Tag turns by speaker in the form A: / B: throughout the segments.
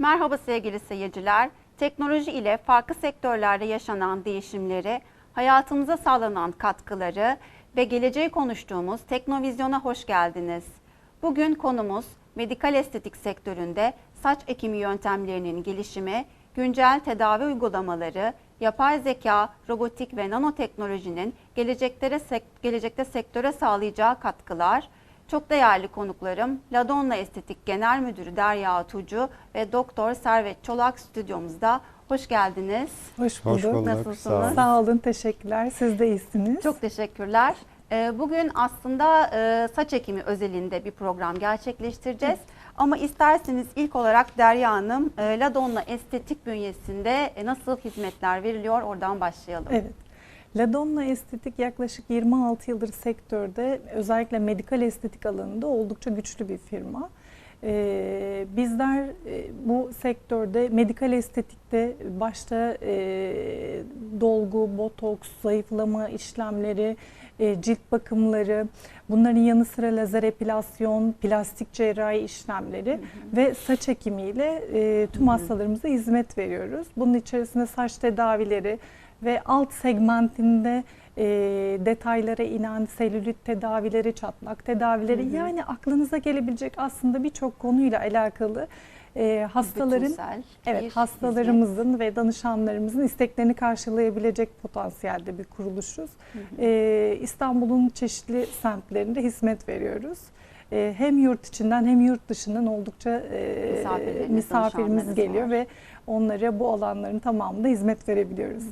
A: Merhaba sevgili seyirciler. Teknoloji ile farklı sektörlerde yaşanan değişimleri, hayatımıza sağlanan katkıları ve geleceği konuştuğumuz Teknovizyon'a hoş geldiniz. Bugün konumuz medikal estetik sektöründe saç ekimi yöntemlerinin gelişimi, güncel tedavi uygulamaları, yapay zeka, robotik ve nanoteknolojinin geleceklere, gelecekte sektöre sağlayacağı katkılar, çok değerli konuklarım Ladonna Estetik Genel Müdürü Derya Tucu ve Doktor Servet Çolak stüdyomuzda. Hoş geldiniz.
B: Hoş
C: Hoş
B: bulduk.
C: bulduk.
A: Nasılsınız?
C: Sağ olun.
B: Sağ olun, teşekkürler. Siz de iyisiniz.
A: Çok teşekkürler. Ee, Bugün aslında e, saç ekimi özelinde bir program gerçekleştireceğiz. Ama isterseniz ilk olarak Derya Hanım, e, Ladonna Estetik bünyesinde e, nasıl hizmetler veriliyor oradan başlayalım.
B: Evet. Ladonna Estetik yaklaşık 26 yıldır sektörde özellikle medikal estetik alanında oldukça güçlü bir firma. Ee, bizler e, bu sektörde medikal estetikte başta e, dolgu, botoks, zayıflama işlemleri, e, cilt bakımları, bunların yanı sıra lazer epilasyon, plastik cerrahi işlemleri ve saç ekimiyle e, tüm hastalarımıza hizmet veriyoruz. Bunun içerisinde saç tedavileri ve alt segmentinde e, detaylara inen selülit tedavileri, çatlak tedavileri
A: Hı hı.
B: yani aklınıza gelebilecek aslında birçok konuyla alakalı e, hastaların
A: Bütünsel
B: Evet,
A: hizmet.
B: hastalarımızın ve danışanlarımızın isteklerini karşılayabilecek potansiyelde bir kuruluşuz.
A: Hı hı.
B: Ee, İstanbul'un çeşitli semtlerinde hizmet veriyoruz. Ee, hem yurt içinden hem yurt dışından oldukça e, misafirimiz geliyor
A: var.
B: ve onlara bu alanların tamamında hizmet verebiliyoruz.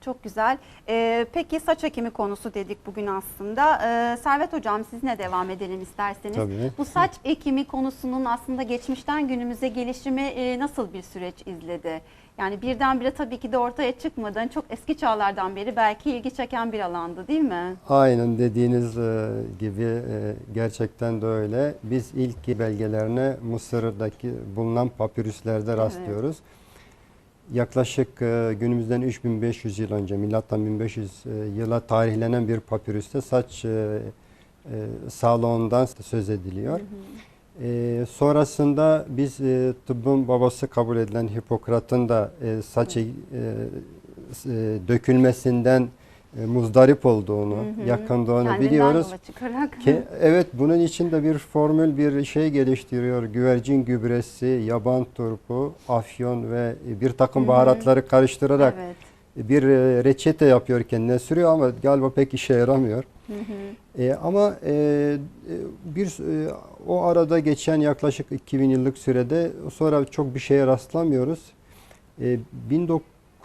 A: Çok güzel. Ee, peki saç ekimi konusu dedik bugün aslında. Ee, Servet Hocam sizinle devam edelim isterseniz.
C: Tabii.
A: Bu saç ekimi konusunun aslında geçmişten günümüze gelişimi e, nasıl bir süreç izledi? Yani birdenbire tabii ki de ortaya çıkmadan çok eski çağlardan beri belki ilgi çeken bir alandı değil mi?
C: Aynen dediğiniz e, gibi e, gerçekten de öyle. Biz ilk belgelerine Mısır'daki bulunan papirüslerde rastlıyoruz. Yaklaşık e, günümüzden 3500 yıl önce, milattan 1500 e, yıla tarihlenen bir papirüste saç e, e, sağlığından söz ediliyor. E, sonrasında biz e, tıbbın babası kabul edilen Hipokrat'ın da e, saç e, e, dökülmesinden e, muzdarip olduğunu,
A: Hı hı.
C: yakındığını
A: Kendinden
C: biliyoruz. Ki, evet bunun için de bir formül bir şey geliştiriyor. Güvercin gübresi, yaban turpu, afyon ve bir takım
A: Hı hı.
C: baharatları karıştırarak
A: evet.
C: bir e, reçete yapıyor kendine sürüyor ama galiba pek işe yaramıyor.
A: Hı hı.
C: E, ama e, e, bir e, o arada geçen yaklaşık 2000 yıllık sürede sonra çok bir şeye rastlamıyoruz. E,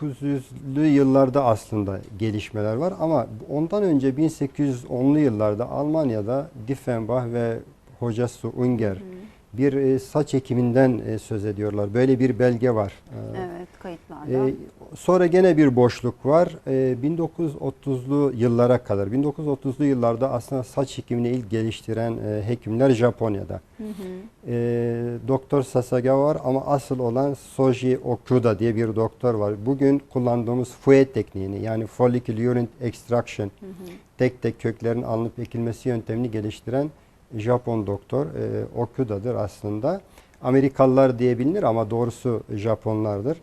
C: 1900'lü yıllarda aslında gelişmeler var ama ondan önce 1810'lu yıllarda Almanya'da Diefenbach ve hocası Unger
A: Hı.
C: Bir e, saç ekiminden e, söz ediyorlar. Böyle bir belge var. E,
A: Evet kayıtlarda.
C: sonra gene bir boşluk var. Ee, 1930'lu yıllara kadar, 1930'lu yıllarda aslında saç hekimini ilk geliştiren hekimler Japonya'da.
A: Hı hı.
C: Doktor Sasagawa var ama asıl olan Soji Okuda diye bir doktor var. Bugün kullandığımız FUE tekniğini yani follicular urine extraction
A: Hı hı.
C: tek tek köklerin alınıp ekilmesi yöntemini geliştiren Japon doktor e, Okuda'dır aslında. Amerikalılar diye bilinir ama doğrusu Japonlardır.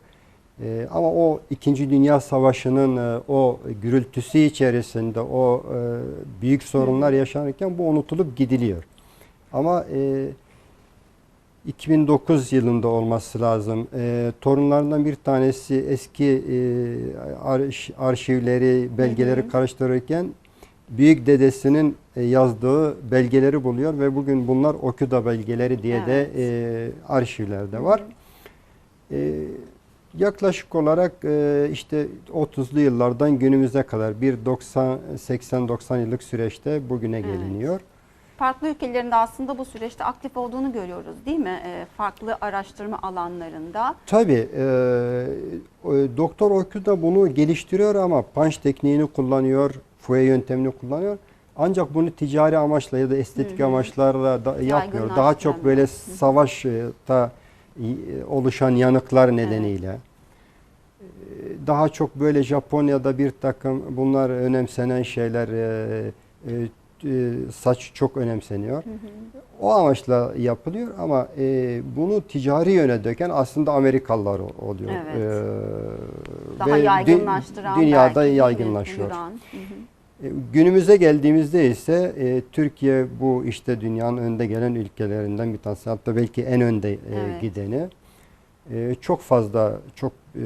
C: E, ama o İkinci Dünya Savaşı'nın e, o gürültüsü içerisinde o e, büyük sorunlar yaşanırken bu unutulup gidiliyor. Ama e, 2009 yılında olması lazım. E, torunlarından bir tanesi eski e, arş- arşivleri, belgeleri
A: Hı hı.
C: karıştırırken büyük dedesinin e, yazdığı belgeleri buluyor ve bugün bunlar Okuda belgeleri diye de
A: Evet.
C: e, arşivlerde var. E, yaklaşık olarak e, işte 30'lu yıllardan günümüze kadar bir 90 80-90 yıllık süreçte bugüne
A: Evet.
C: geliniyor.
A: Farklı ülkelerinde aslında bu süreçte aktif olduğunu görüyoruz değil mi? Ee, farklı araştırma alanlarında.
C: Tabii e, Doktor Okuda bunu geliştiriyor ama punch tekniğini kullanıyor, FUE yöntemini kullanıyor. Ancak bunu ticari amaçla ya da estetik
A: Hı hı.
C: amaçlarla da yapmıyor. Daha çok böyle savaşta e, oluşan yanıklar nedeniyle. e, Daha çok böyle Japonya'da bir takım bunlar önemsenen şeyler e, e, e, saç çok önemseniyor. O amaçla yapılıyor ama e, bunu ticari yöne döken aslında Amerikalılar ol- oluyor.
A: Evet.
C: E,
A: Daha yaygınlaştıran
C: dünyada
A: belki,
C: yaygınlaşıyor.
A: Hı hı.
C: E, Günümüze geldiğimizde ise e, Türkiye bu işte dünyanın önde gelen ülkelerinden bir tanesi. Hatta belki en önde e,
A: Evet.
C: gideni. E, çok fazla, çok e,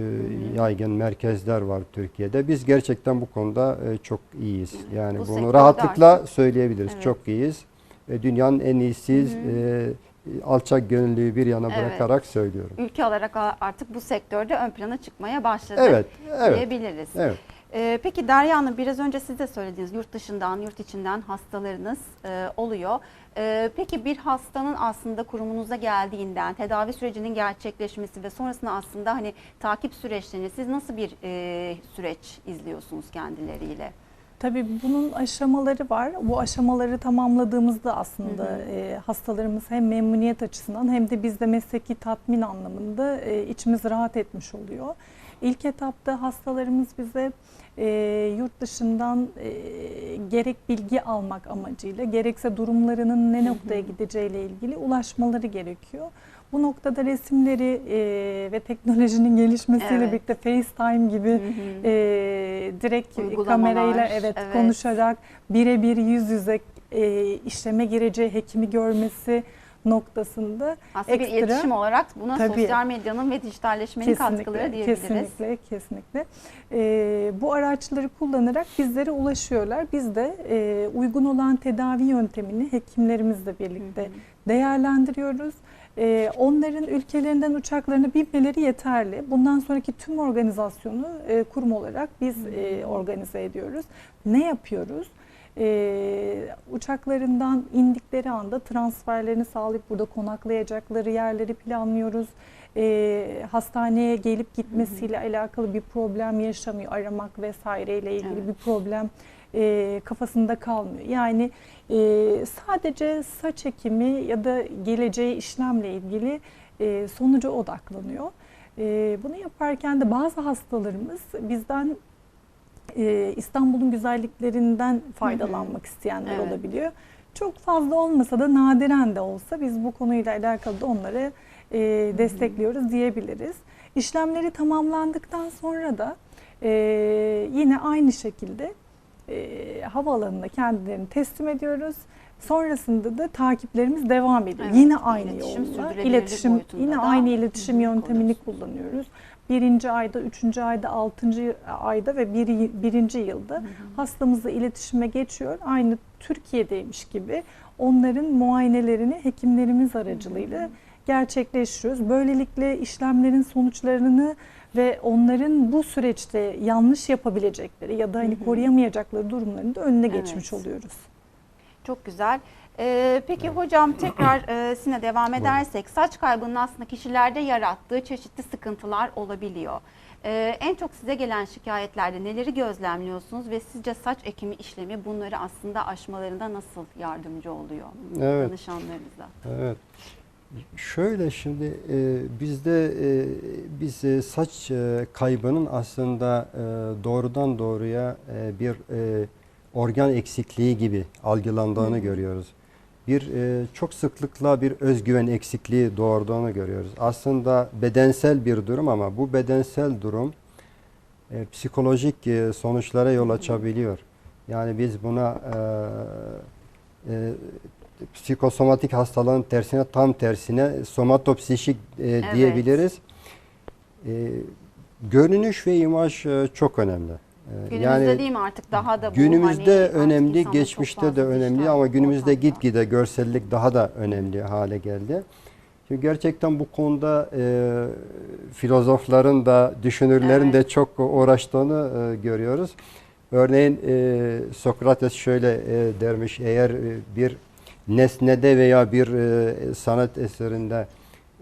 C: yaygın merkezler var Türkiye'de. Biz gerçekten bu konuda e, çok iyiyiz. Yani
A: Bu
C: bunu rahatlıkla
A: artık-
C: söyleyebiliriz.
A: Evet.
C: Çok iyiyiz. E, dünyanın en iyisiyiz.
A: Hı hı.
C: E, alçak gönüllüyü bir yana
A: Evet.
C: bırakarak söylüyorum.
A: Ülke olarak artık bu sektörde ön plana çıkmaya başladı
C: Evet, evet,
A: diyebiliriz.
C: evet.
A: Ee, peki Derya Hanım biraz önce siz de söylediniz yurt dışından, yurt içinden hastalarınız e, oluyor. Ee, peki bir hastanın aslında kurumunuza geldiğinden tedavi sürecinin gerçekleşmesi ve sonrasında aslında hani takip süreçlerini siz nasıl bir e, süreç izliyorsunuz kendileriyle?
B: Tabii bunun aşamaları var. Bu aşamaları tamamladığımızda aslında
A: Hı hı.
B: e, hastalarımız hem memnuniyet açısından hem de bizde mesleki tatmin anlamında e, içimiz rahat etmiş oluyor. İlk etapta hastalarımız bize e, yurt dışından e, gerek bilgi almak amacıyla gerekse durumlarının ne noktaya gideceğiyle ilgili ulaşmaları gerekiyor. Bu noktada resimleri e, ve teknolojinin gelişmesiyle
A: Evet.
B: birlikte FaceTime gibi
A: Hı hı.
B: e, direkt kamerayla evet,
A: evet.
B: konuşarak birebir yüz yüze e, işleme gireceği hekimi görmesi noktasında
A: Aslında bir
B: ekstra-
A: iletişim olarak buna
B: Tabii.
A: sosyal medyanın ve dijitalleşmenin katkıları diyebiliriz.
B: kesinlikle, kesinlikle. E, bu araçları kullanarak bizlere ulaşıyorlar. Biz de e, uygun olan tedavi yöntemini hekimlerimizle birlikte
A: Hı hı.
B: değerlendiriyoruz. Ee, onların ülkelerinden uçaklarına binmeleri yeterli. Bundan sonraki tüm organizasyonu e, kurum olarak biz e, organize ediyoruz. Ne yapıyoruz? Ee, uçaklarından indikleri anda transferlerini sağlayıp burada konaklayacakları yerleri planlıyoruz. Ee, hastaneye gelip gitmesiyle alakalı bir problem yaşamıyor. Aramak vesaireyle ilgili
A: Evet.
B: bir problem e, kafasında kalmıyor. Yani e, sadece saç ekimi ya da geleceği işlemle ilgili e, sonuca odaklanıyor. E, bunu yaparken de bazı hastalarımız bizden e, İstanbul'un güzelliklerinden faydalanmak isteyenler
A: Evet.
B: olabiliyor. Çok fazla olmasa da nadiren de olsa biz bu konuyla alakalı da onları e, destekliyoruz diyebiliriz. İşlemleri tamamlandıktan sonra da e, yine aynı şekilde e, havaalanına kendilerini teslim ediyoruz. Sonrasında da takiplerimiz devam ediyor.
A: Evet,
B: yine aynı
A: iletişim,
B: yolla. İletişim yine aynı iletişim
A: hı hı,
B: yöntemini kullanıyoruz. Birinci ayda, üçüncü ayda, altıncı ayda ve bir, birinci yılda hastamızla iletişime geçiyor. Aynı Türkiye'deymiş gibi onların muayenelerini hekimlerimiz aracılığıyla gerçekleştiriyoruz. Böylelikle işlemlerin sonuçlarını ve onların bu süreçte yanlış yapabilecekleri ya da hani
A: Hı hı.
B: koruyamayacakları durumlarını da önüne
A: Evet.
B: geçmiş oluyoruz.
A: Çok güzel. Ee, peki hocam tekrar e, sizinle devam edersek saç kaybının aslında kişilerde yarattığı çeşitli sıkıntılar olabiliyor. Ee, en çok size gelen şikayetlerde neleri gözlemliyorsunuz ve sizce saç ekimi işlemi bunları aslında aşmalarında nasıl yardımcı oluyor
C: Evet.
A: danışanlarınıza?
C: Evet. Şöyle şimdi e, bizde e, biz e, saç e, kaybının aslında e, doğrudan doğruya e, bir e, organ eksikliği gibi algılandığını görüyoruz. Bir e, çok sıklıkla bir özgüven eksikliği doğurduğunu görüyoruz. Aslında bedensel bir durum ama bu bedensel durum e, psikolojik e, sonuçlara yol açabiliyor. Yani biz buna e, e, psikosomatik hastalığın tersine tam tersine somatopsişik e, diyebiliriz. E, görünüş ve imaj e, çok önemli. E,
A: Günümüzde değil mi artık daha da bu
C: günümüzde
A: hani
C: önemli, geçmişte de önemli ama günümüzde gitgide görsellik daha da önemli hale geldi. Şimdi gerçekten bu konuda e, filozofların da düşünürlerin
A: Evet.
C: de çok uğraştığını e, görüyoruz. Örneğin e, Sokrates şöyle e, dermiş eğer e, bir nesnede veya bir e, sanat eserinde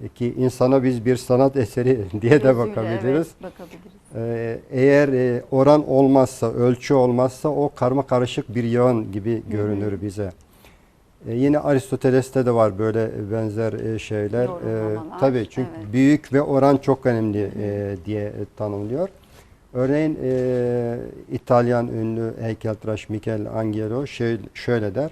C: ki insana biz bir sanat eseri diye de bakabiliriz.
A: Evet, bakabiliriz.
C: Ee, eğer e, oran olmazsa, ölçü olmazsa o karma karışık bir yağın gibi görünür bize. E, yine Aristoteles'te de var böyle benzer e, şeyler. E,
A: Yorumlamalar,
C: tabii çünkü
A: evet.
C: büyük ve oran çok önemli e, diye tanımlıyor. Örneğin e, İtalyan ünlü heykeltıraş Michelangelo şöyle, şöyle der.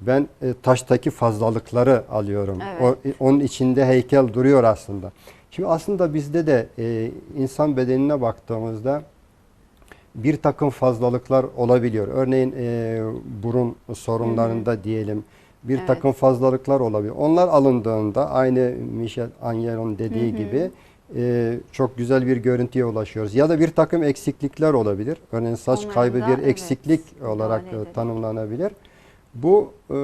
C: Ben e, taştaki fazlalıkları alıyorum.
A: Evet.
C: O, onun içinde heykel duruyor aslında. Şimdi aslında bizde de e, insan bedenine baktığımızda bir takım fazlalıklar olabiliyor. Örneğin e, burun sorunlarında diyelim bir
A: Evet.
C: takım fazlalıklar olabilir. Onlar alındığında aynı Michel Angelon dediği
A: Hı hı.
C: gibi e, çok güzel bir görüntüye ulaşıyoruz. Ya da bir takım eksiklikler olabilir. Örneğin saç
A: Onları
C: kaybı
A: da,
C: bir
A: evet,
C: eksiklik olarak e, tanımlanabilir. Bu e,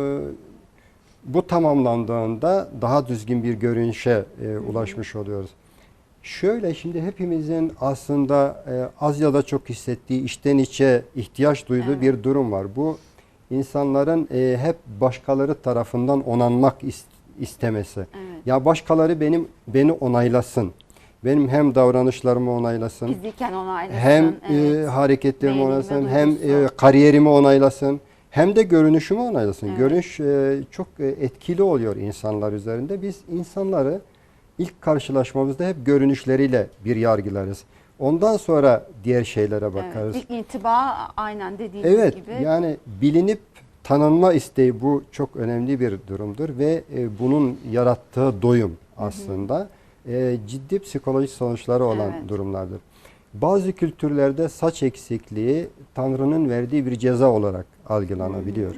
C: bu tamamlandığında daha düzgün bir görünüşe e, ulaşmış oluyoruz. Şöyle şimdi hepimizin aslında e, az ya da çok hissettiği içten içe ihtiyaç duyduğu
A: Evet.
C: bir durum var. Bu insanların e, hep başkaları tarafından onanmak is- istemesi.
A: Evet.
C: Ya başkaları benim beni onaylasın. Benim hem davranışlarımı onaylasın,
A: Fiziken onaylasın.
C: hem e,
A: evet.
C: hareketlerimi
A: Beğenilme
C: onaylasın, hem e,
A: duygusu.
C: kariyerimi onaylasın, hem de görünüşümü onaylasın.
A: Evet.
C: Görünüş e, çok e, etkili oluyor insanlar üzerinde. Biz insanları ilk karşılaşmamızda hep görünüşleriyle bir yargılarız. Ondan sonra diğer şeylere bakarız.
A: Evet, ilk intiba aynen dediğiniz
C: Evet,
A: gibi.
C: yani bilinip tanınma isteği bu çok önemli bir durumdur ve e, bunun yarattığı doyum aslında e, ciddi psikolojik sonuçları olan
A: Evet.
C: durumlardır. Bazı kültürlerde saç eksikliği Tanrı'nın verdiği bir ceza olarak algılanabiliyor.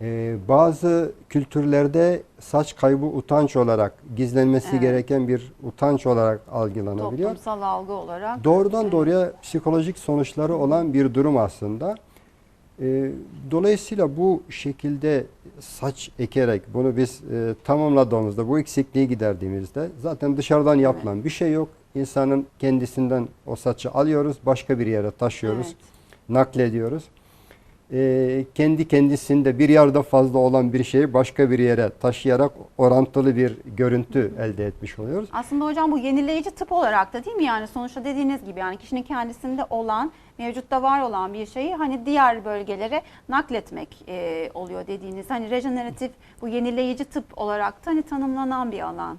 C: E, bazı kültürlerde saç kaybı utanç olarak gizlenmesi
A: Evet.
C: gereken bir utanç olarak algılanabiliyor.
A: Toplumsal algı olarak.
C: Doğrudan
A: Evet.
C: doğruya psikolojik sonuçları olan bir durum aslında. Ee, dolayısıyla bu şekilde saç ekerek bunu biz e, tamamladığımızda, bu eksikliği giderdiğimizde zaten dışarıdan yapılan bir şey yok. İnsanın kendisinden o saçı alıyoruz, başka bir yere taşıyoruz,
A: Evet.
C: naklediyoruz. Ee, kendi kendisinde bir yerde fazla olan bir şeyi başka bir yere taşıyarak orantılı bir görüntü elde etmiş oluyoruz.
A: Aslında hocam bu yenileyici tıp olarak da değil mi? Yani sonuçta dediğiniz gibi yani kişinin kendisinde olan mevcutta var olan bir şeyi hani diğer bölgelere nakletmek e, oluyor dediğiniz. Hani rejeneratif bu yenileyici tıp olarak da hani tanımlanan bir alan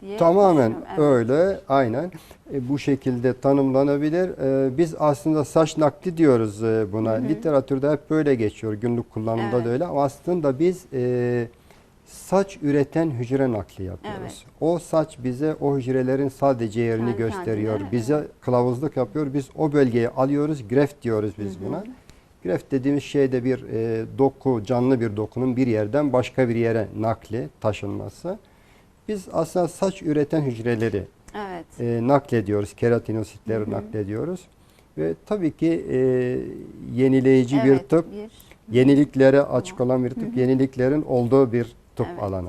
A: diye
C: Tamamen.
A: Evet.
C: öyle, aynen. E, bu şekilde tanımlanabilir. E, biz aslında saç nakli diyoruz e, buna. Literatürde hep böyle geçiyor, günlük kullanımda
A: Evet.
C: da öyle. Ama aslında biz e, saç üreten hücre nakli yapıyoruz.
A: Evet.
C: O saç bize o hücrelerin sadece yerini
A: Kendi
C: gösteriyor.
A: kendine,
C: bize kılavuzluk yapıyor. Biz o bölgeyi alıyoruz, greft diyoruz biz buna. Greft dediğimiz şey de bir e, doku, canlı bir dokunun bir yerden başka bir yere nakli, taşınması. Biz aslında saç üreten hücreleri
A: Evet.
C: e, naklediyoruz, keratinositleri naklediyoruz. Ve tabii ki e, yenileyici bir
A: Evet,
C: tıp,
A: bir-
C: yeniliklere açık olan bir tıp, yeniliklerin olduğu bir tıp
A: Evet.
C: alanı.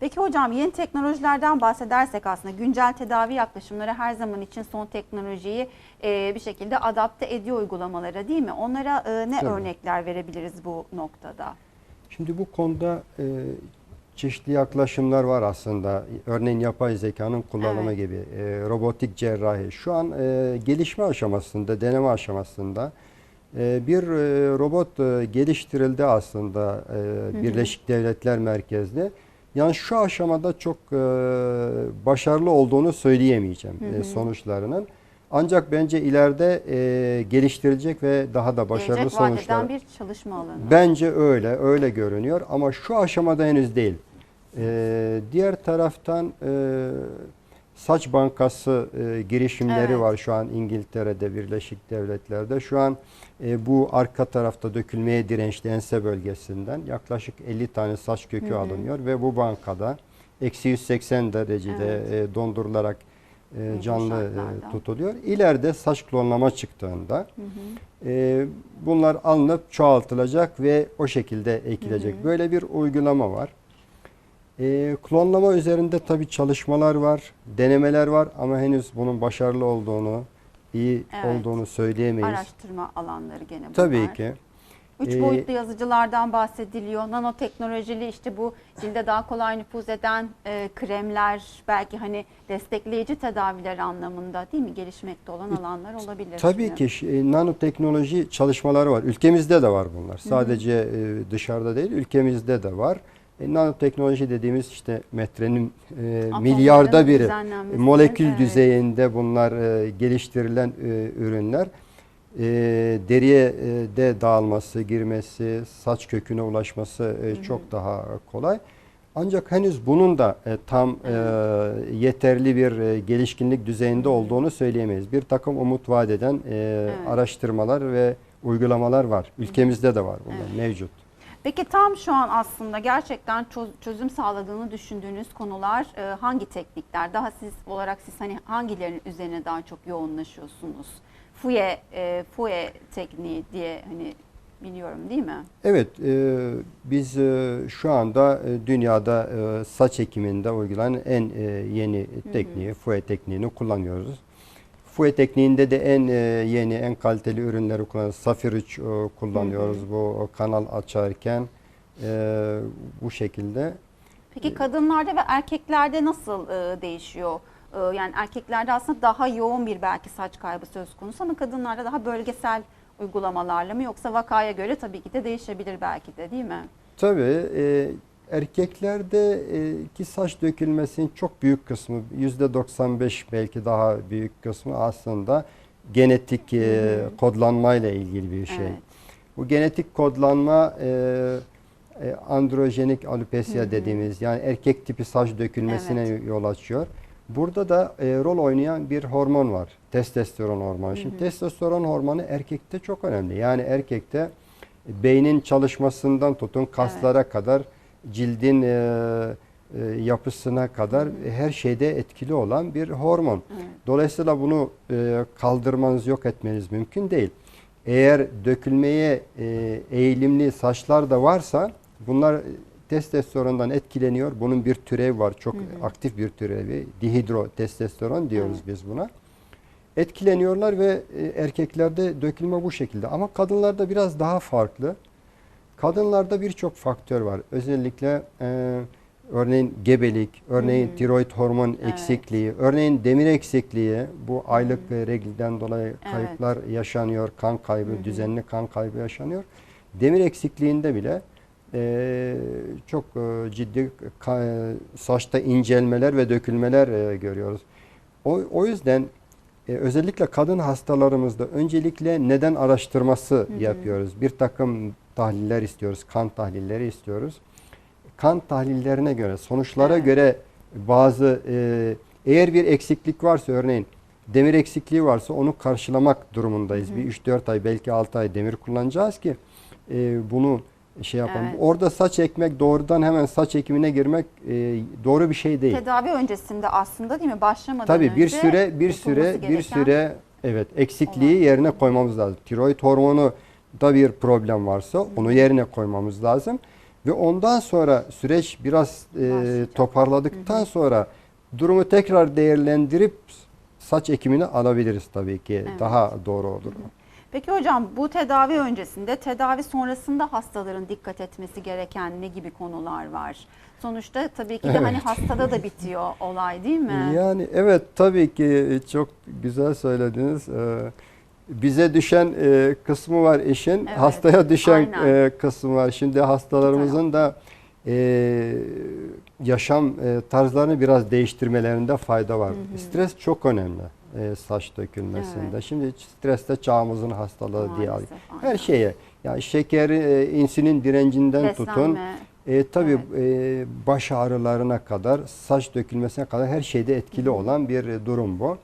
A: Peki hocam yeni teknolojilerden bahsedersek aslında güncel tedavi yaklaşımları her zaman için son teknolojiyi e, bir şekilde adapte ediyor uygulamalara değil mi? Onlara e, ne
C: Tabii.
A: örnekler verebiliriz bu noktada?
C: Şimdi bu konuda e, çeşitli yaklaşımlar var aslında. Örneğin yapay zekanın kullanımı
A: Evet.
C: gibi, e, robotik cerrahi. Şu an e, gelişme aşamasında, deneme aşamasında e, bir e, robot e, geliştirildi aslında e, Birleşik Devletler merkezli. Yani şu aşamada çok e, başarılı olduğunu söyleyemeyeceğim e, sonuçlarının. Ancak bence ileride e, geliştirilecek ve daha da başarılı
A: Gelecek
C: sonuçlar.
A: bir çalışma alanı.
C: Bence öyle, öyle görünüyor ama şu aşamada henüz değil. Ee, diğer taraftan e, saç bankası e, girişimleri
A: Evet.
C: var şu an İngiltere'de, Birleşik Devletler'de. Şu an e, bu arka tarafta dökülmeye dirençli ense bölgesinden yaklaşık 50 tane saç kökü alınıyor ve bu bankada eksi 180 derecede e, dondurularak e, canlı e, tutuluyor. İleride saç klonlama çıktığında e, bunlar alınıp çoğaltılacak ve o şekilde ekilecek. Böyle bir uygulama var. E, klonlama üzerinde tabii çalışmalar var, denemeler var ama henüz bunun başarılı olduğunu, iyi
A: Evet.
C: olduğunu söyleyemeyiz.
A: Araştırma alanları gene bunlar.
C: Tabii ki.
A: Üç
C: Ee,
A: boyutlu yazıcılardan bahsediliyor. Nanoteknolojili işte bu cilde daha kolay nüfuz eden e, kremler, belki hani destekleyici tedaviler anlamında değil mi gelişmekte olan alanlar olabilir.
C: Tabii ki ş- e, nanoteknoloji çalışmaları var. Ülkemizde de var bunlar. Sadece e, dışarıda değil, ülkemizde de var. E, nanoteknoloji dediğimiz işte metrenin e, milyarda biri. Molekül
A: evet.
C: düzeyinde bunlar e, geliştirilen e, ürünler. E, deriye e, de dağılması, girmesi, saç köküne ulaşması e, çok daha kolay. Ancak henüz bunun da e, tam e, yeterli bir e, gelişkinlik düzeyinde olduğunu söyleyemeyiz. Bir takım umut vaat eden e,
A: Evet.
C: araştırmalar ve uygulamalar var. Ülkemizde de var bunlar
A: Evet.
C: mevcut.
A: Peki tam şu an aslında gerçekten çöz- çözüm sağladığını düşündüğünüz konular e, hangi teknikler? Daha siz olarak siz hani hangilerinin üzerine daha çok yoğunlaşıyorsunuz? FUE, e, FUE tekniği diye hani biliyorum değil mi?
C: Evet, e, biz e, şu anda e, dünyada e, saç ekiminde uygulanan en e, yeni tekniği, FUE tekniğini kullanıyoruz. FUE tekniğinde de en e, yeni, en kaliteli ürünleri kullanıyoruz. Safir 3 e, kullanıyoruz bu kanal açarken e, bu şekilde.
A: Peki kadınlarda ve erkeklerde nasıl e, değişiyor? E, yani erkeklerde aslında daha yoğun bir belki saç kaybı söz konusu ama kadınlarda daha bölgesel uygulamalarla mı yoksa vakaya göre tabii ki de değişebilir belki de değil mi?
C: Tabii e, erkeklerde e, ki saç dökülmesinin çok büyük kısmı %95 belki daha büyük kısmı aslında genetik e, kodlanmayla ilgili bir şey.
A: Evet.
C: Bu genetik kodlanma e, e, androjenik alopesiya dediğimiz yani erkek tipi saç dökülmesine
A: Evet.
C: yol açıyor. Burada da e, rol oynayan bir hormon var. Testosteron hormonu. Şimdi testosteron hormonu erkekte çok önemli. Yani erkekte beynin çalışmasından tutun kaslara kadar cildin e, e, yapısına kadar her şeyde etkili olan bir hormon.
A: Evet.
C: Dolayısıyla bunu e, kaldırmanız, yok etmeniz mümkün değil. Eğer dökülmeye e, eğilimli saçlar da varsa bunlar testosterondan etkileniyor. Bunun bir türevi var. Çok aktif bir türevi. Dihidrotestosteron diyoruz biz buna. Etkileniyorlar ve e, erkeklerde dökülme bu şekilde. Ama kadınlarda biraz daha farklı. Kadınlarda birçok faktör var. Özellikle e, örneğin gebelik, örneğin tiroid hormon
A: Evet.
C: eksikliği, örneğin demir eksikliği, bu aylık e, regliden dolayı
A: Evet.
C: kayıplar yaşanıyor, kan kaybı, düzenli kan kaybı yaşanıyor. Demir eksikliğinde bile e, çok e, ciddi ka- e, saçta incelmeler ve dökülmeler e, görüyoruz. O, o yüzden e, özellikle kadın hastalarımızda öncelikle neden araştırması yapıyoruz. Bir takım tahliller istiyoruz, kan tahlilleri istiyoruz. Kan tahlillerine göre, sonuçlara
A: Evet.
C: göre bazı e, eğer bir eksiklik varsa örneğin demir eksikliği varsa onu karşılamak durumundayız. Bir 3-4 ay belki 6 ay demir kullanacağız ki e, bunu şey yapalım.
A: Evet.
C: Orada saç ekmek doğrudan hemen saç ekimine girmek e, doğru bir şey değil.
A: Tedavi öncesinde aslında değil mi? Başlamadan
C: Tabii
A: önce
C: bir süre bir süre bir süre evet eksikliği
A: olan.
C: yerine koymamız lazım. Tiroid hormonu da bir problem varsa onu yerine koymamız lazım ve ondan sonra süreç biraz e, toparladıktan sonra durumu tekrar değerlendirip saç ekimini alabiliriz tabii ki.
A: Evet.
C: Daha doğru olur.
A: Peki hocam bu tedavi öncesinde, tedavi sonrasında hastaların dikkat etmesi gereken ne gibi konular var? Sonuçta tabii ki de hani
C: Evet.
A: hastada da bitiyor olay değil mi?
C: Yani evet tabii ki çok güzel söylediniz. Ee, Bize düşen e, kısmı var işin,
A: Evet,
C: hastaya düşen e, kısmı var. Şimdi hastalarımızın da e, yaşam e, tarzlarını biraz değiştirmelerinde fayda var. Stres çok önemli e, saç dökülmesinde.
A: Evet.
C: Şimdi stres de çağımızın hastalığı diye
A: Maalesef,
C: alıyor.
A: aynen.
C: Her şeye, yani şeker, e, insülin direncinden tutun,
A: Beslenme.
C: e, tabii
A: Evet.
C: e, baş ağrılarına kadar, saç dökülmesine kadar her şeyde etkili olan bir e, durum bu.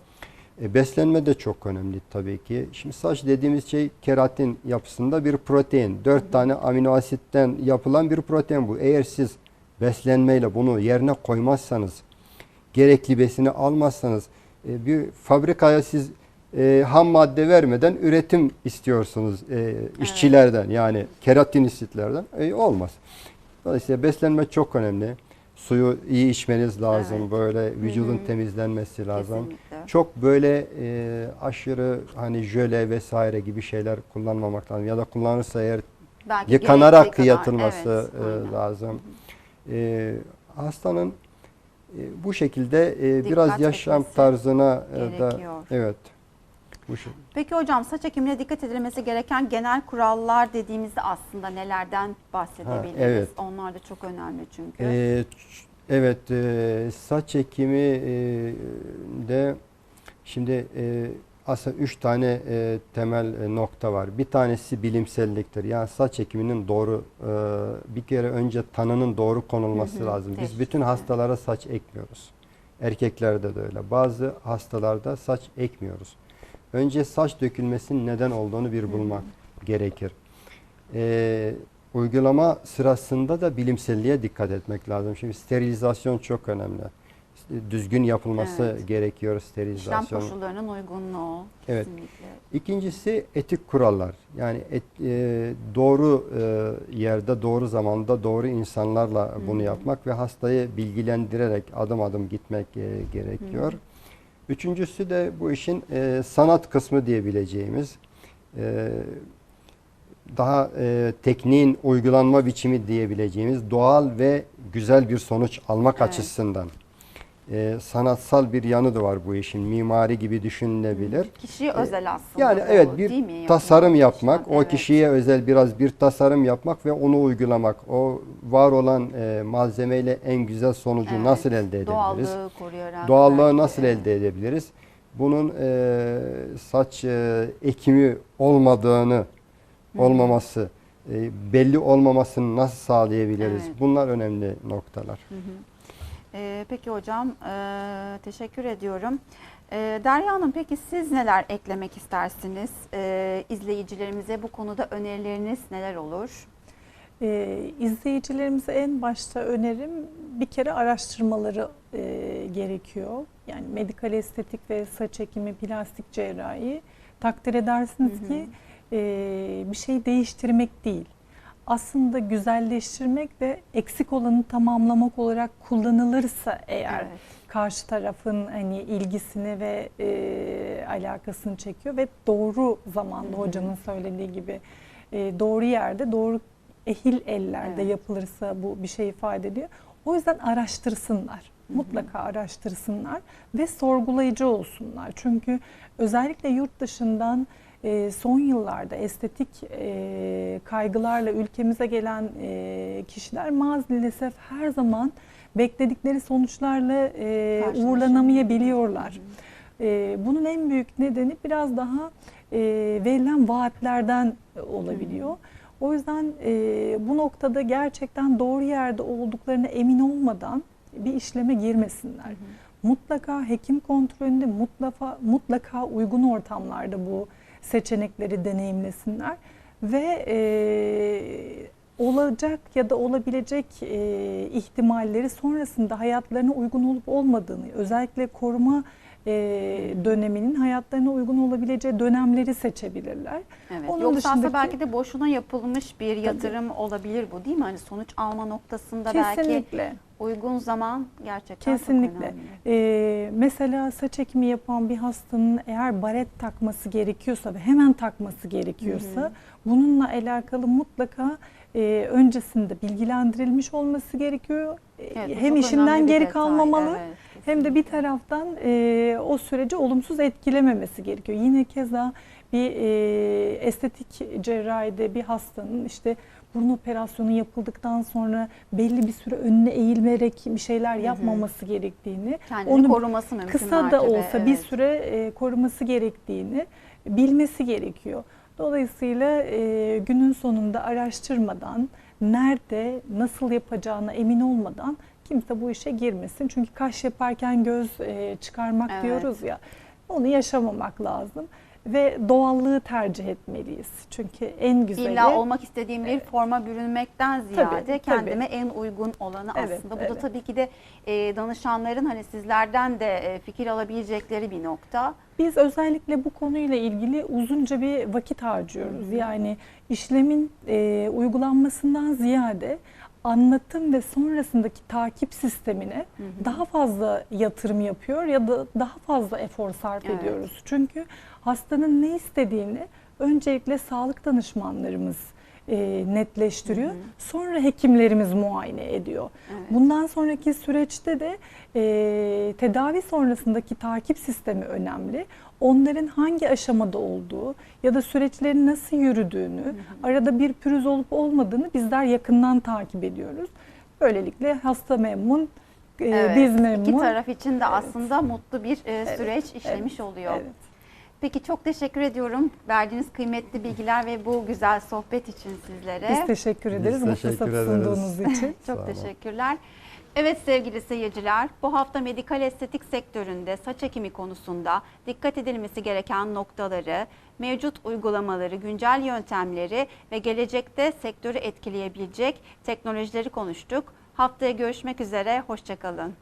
C: E, beslenme de çok önemli tabii ki. Şimdi saç dediğimiz şey keratin yapısında bir protein. Dört tane amino asitten yapılan bir protein bu. Eğer siz beslenmeyle bunu yerine koymazsanız, gerekli besini almazsanız, e, bir fabrikaya siz e, ham madde vermeden üretim istiyorsunuz e, işçilerden yani keratin asitlerden. E, olmaz. Dolayısıyla beslenme çok önemli. Suyu iyi içmeniz lazım.
A: Evet.
C: Böyle vücudun temizlenmesi lazım.
A: Kesinlikle.
C: Çok böyle e, aşırı hani jöle vesaire gibi şeyler kullanmamak lazım. Ya da kullanırsa eğer
A: Belki
C: yıkanarak
A: kadar.
C: yatılması
A: Evet,
C: e, lazım. E, hastanın e, bu şekilde e,
A: Dikkat
C: biraz yaşam
A: etmesi
C: tarzına e, da
A: gerekiyor.
C: evet Bu şey.
A: Peki hocam saç ekimine dikkat edilmesi gereken genel kurallar dediğimizde aslında nelerden bahsedebiliriz?
C: Ha, evet.
A: Onlar da çok önemli çünkü.
C: Ee, ç- evet, e, saç ekimi e, de şimdi e, aslında üç tane e, temel e, nokta var. Bir tanesi bilimselliktir. Yani saç ekiminin doğru e, bir kere önce tanının doğru konulması
A: Hı hı,
C: lazım. Biz bütün hastalara saç ekmiyoruz. Erkeklerde de öyle. Bazı hastalarda saç ekmiyoruz. Önce saç dökülmesinin neden olduğunu bir bulmak gerekir. Ee, uygulama sırasında da bilimselliğe dikkat etmek lazım. Şimdi sterilizasyon çok önemli. Düzgün yapılması
A: Evet.
C: gerekiyor
A: İşlem
C: sterilizasyon.
A: koşullarının uygunluğu
C: Evet.
A: kesinlikle.
C: İkincisi etik kurallar. Yani et- e, doğru e, yerde, doğru zamanda, doğru insanlarla bunu
A: Hı hı.
C: yapmak ve hastayı bilgilendirerek adım adım gitmek e, gerekiyor.
A: Hı hı.
C: Üçüncüsü de bu işin e, sanat kısmı diyebileceğimiz e, daha e, tekniğin uygulanma biçimi diyebileceğimiz doğal ve güzel bir sonuç almak
A: Evet.
C: açısından e, sanatsal bir yanı da var bu işin. Mimari gibi düşünülebilir.
A: Kişiye özel aslında.
C: Yani evet bir
A: değil mi?
C: Tasarım yapmak, o
A: evet.
C: kişiye özel biraz bir tasarım yapmak ve onu uygulamak. O var olan e, malzemeyle en güzel sonucu
A: Evet,
C: nasıl elde edebiliriz?
A: Doğallığı koruyarak.
C: Doğallığı nasıl
A: de.
C: elde edebiliriz? Bunun e, saç e, ekimi olmadığını,
A: Hı.
C: olmaması, e, belli olmamasını nasıl sağlayabiliriz?
A: Evet.
C: Bunlar önemli noktalar.
A: Hı hı. Ee, peki hocam e, teşekkür ediyorum. E, Derya Hanım peki siz neler eklemek istersiniz? E, izleyicilerimize bu konuda önerileriniz neler olur?
B: Ee, izleyicilerimize en başta önerim bir kere araştırmaları e, gerekiyor. Yani medikal estetik ve saç ekimi, plastik cerrahi takdir edersiniz
A: Hı hı.
B: ki e, bir şey değiştirmek değil. Aslında güzelleştirmek ve eksik olanı tamamlamak olarak kullanılırsa eğer
A: Evet.
B: karşı tarafın hani ilgisini ve e, alakasını çekiyor ve doğru zamanda
A: Hı hı.
B: hocamın söylediği gibi e, doğru yerde doğru ehil ellerde
A: Evet.
B: yapılırsa bu bir şey ifade ediyor. O yüzden araştırsınlar. Mutlaka araştırsınlar ve sorgulayıcı olsunlar. Çünkü özellikle yurt dışından e, son yıllarda estetik e, kaygılarla ülkemize gelen e, kişiler maalesef her zaman bekledikleri sonuçlarla e, uğurlanamayabiliyorlar.
A: Hı.
B: E, bunun en büyük nedeni biraz daha e, verilen vaatlerden olabiliyor. O yüzden e, bu noktada gerçekten doğru yerde olduklarına emin olmadan bir işleme girmesinler.
A: Hı.
B: Mutlaka hekim kontrolünde mutlaka mutlaka uygun ortamlarda bu seçenekleri deneyimlesinler. Ve e, olacak ya da olabilecek e, ihtimalleri sonrasında hayatlarına uygun olup olmadığını özellikle koruma e, döneminin hayatlarına uygun olabileceği dönemleri seçebilirler.
A: Evet.
B: Onun
A: Yoksa aslında
B: dışındaki-
A: belki de boşuna yapılmış bir yatırım olabilir bu değil mi? Hani sonuç alma noktasında belki
B: Kesinlikle.
A: uygun zaman gerçekten
B: Kesinlikle.
A: çok önemli.
B: Ee, mesela saç ekimi yapan bir hastanın eğer baret takması gerekiyorsa ve hemen takması gerekiyorsa
A: Hı hı.
B: bununla alakalı mutlaka e, öncesinde bilgilendirilmiş olması gerekiyor. E,
A: Evet,
B: hem işinden
A: bir
B: geri
A: detay.
B: kalmamalı
A: Evet,
B: hem de bir taraftan e, o süreci olumsuz etkilememesi gerekiyor. Yine keza bir e, estetik cerrahide bir hastanın işte burun operasyonu yapıldıktan sonra belli bir süre önüne eğilmerek bir şeyler
A: Hı hı.
B: yapmaması gerektiğini,
A: kendini
B: onu
A: koruması mümkün
B: kısa da olsa bir
A: evet.
B: süre e, koruması gerektiğini bilmesi gerekiyor. Dolayısıyla e, günün sonunda araştırmadan, nerede, nasıl yapacağına emin olmadan kimse bu işe girmesin. Çünkü kaş yaparken göz e, çıkarmak
A: Evet.
B: diyoruz ya, onu yaşamamak lazım ve doğallığı tercih etmeliyiz. Çünkü en güzeli
A: İlla olmak istediğim bir forma bürünmekten ziyade
B: tabii.
A: kendime en uygun olanı
B: Evet,
A: aslında. Bu da
B: evet.
A: tabii ki de e, danışanların hani sizlerden de e, fikir alabilecekleri bir nokta.
B: Biz özellikle bu konuyla ilgili uzunca bir vakit harcıyoruz. Yani işlemin e, uygulanmasından ziyade anlatım ve sonrasındaki takip sistemine
A: Hı hı.
B: daha fazla yatırım yapıyor ya da daha fazla efor sarf
A: Evet.
B: ediyoruz. Çünkü hastanın ne istediğini öncelikle sağlık danışmanlarımız e, netleştiriyor.
A: Hı hı.
B: Sonra hekimlerimiz muayene ediyor.
A: Evet.
B: Bundan sonraki süreçte de e, tedavi sonrasındaki takip sistemi önemli. Onların hangi aşamada olduğu ya da süreçlerin nasıl yürüdüğünü, arada bir pürüz olup olmadığını bizler yakından takip ediyoruz. Böylelikle hasta memnun, e,
A: Evet,
B: biz
A: İki
B: memnun.
A: taraf için de aslında mutlu bir e, süreç işlemiş oluyor.
B: Evet.
A: Peki çok teşekkür ediyorum verdiğiniz kıymetli bilgiler ve bu güzel sohbet için sizlere.
B: Biz teşekkür ederiz bu
C: teşekkür ederiz.
B: sunduğunuz için.
A: Çok teşekkürler. Evet sevgili seyirciler, bu hafta medikal estetik sektöründe saç ekimi konusunda dikkat edilmesi gereken noktaları, mevcut uygulamaları, güncel yöntemleri ve gelecekte sektörü etkileyebilecek teknolojileri konuştuk. Haftaya görüşmek üzere, hoşçakalın.